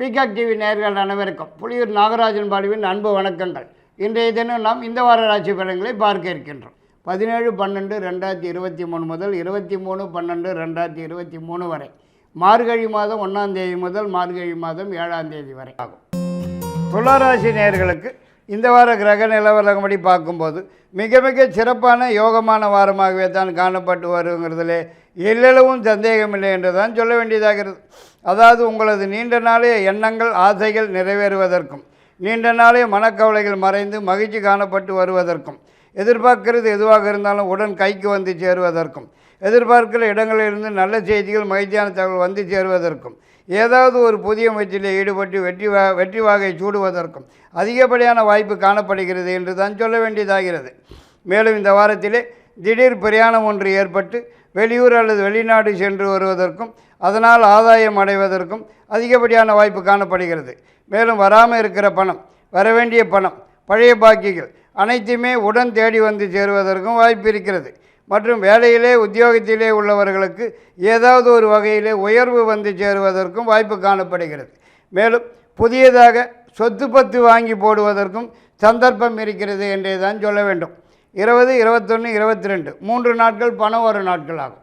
Peacock TV நேர்கள் அனைவருக்கும் புலியூர் நாகராஜன் பாலுவின் அன்பு வணக்கங்கள். இன்றைய தினம் நாம் இந்த வார ராசி பலன்களை பார்க்க இருக்கின்றோம். பதினேழு பன்னெண்டு ரெண்டாயிரத்தி இருபத்தி மூணு முதல் இருபத்தி மூணு பன்னெண்டு ரெண்டாயிரத்தி இருபத்தி மூணு வரை. மார்கழி மாதம் ஒன்றாம் தேதி முதல் மார்கழி மாதம் ஏழாம் தேதி வரை. ஆகும் துளாராசி நேயர்களுக்கு இந்த வார கிரக நிலவரப்படி பார்க்கும்போது மிக மிக சிறப்பான யோகமான வாரமாகவே தான் காணப்பட்டு வருங்கிறதுலே எல்லளவும் சந்தேகமில்லை என்று தான் சொல்ல வேண்டியதாகிறது. அதாவது உங்களது நீண்ட நாளைய எண்ணங்கள் ஆசைகள் நிறைவேறுவதற்கும் நீண்ட நாளைய மனக்கவலைகள் மறைந்து மகிழ்ச்சி காணப்பட்டு வருவதற்கும் எதிர்பார்க்கிறது எதுவாக இருந்தாலும் உடன் கைக்கு வந்து சேருவதற்கும் எதிர்பார்க்கிற இடங்களிலிருந்து நல்ல செய்திகள் மகிழ்ச்சியான தகவல் வந்து சேருவதற்கும் ஏதாவது ஒரு புதிய முயற்சியில் ஈடுபட்டு வெற்றி வா வெற்றி வாகை சூடுவதற்கும் அதிகப்படியான வாய்ப்பு காணப்படுகிறது என்று தான் சொல்ல வேண்டியதாகிறது. மேலும் இந்த வாரத்திலே திடீர் பிரயாணம் ஒன்று ஏற்பட்டு வெளியூர் அல்லது வெளிநாடு சென்று வருவதற்கும் அதனால் ஆதாயம் அடைவதற்கும் அதிகப்படியான வாய்ப்பு காணப்படுகிறது. மேலும் வராமல் இருக்கிற பணம் வரவேண்டிய பணம் பழைய பாக்கிகள் அனைத்துமே உடன் தேடி வந்து சேருவதற்கும் வாய்ப்பு இருக்கிறது. மற்றும் வேலையிலே உத்தியோகத்திலே உள்ளவர்களுக்கு ஏதாவது ஒரு வகையிலே உயர்வு வந்து சேருவதற்கும் வாய்ப்பு காணப்படுகிறது. மேலும் புதியதாக சொத்து பத்து வாங்கி போடுவதற்கும் சந்தர்ப்பம் இருக்கிறது என்றே தான் சொல்ல வேண்டும். இருபது இருபத்தொன்று இருபத்தி ரெண்டு மூன்று நாட்கள் பணம் வரும் நாட்கள் ஆகும்.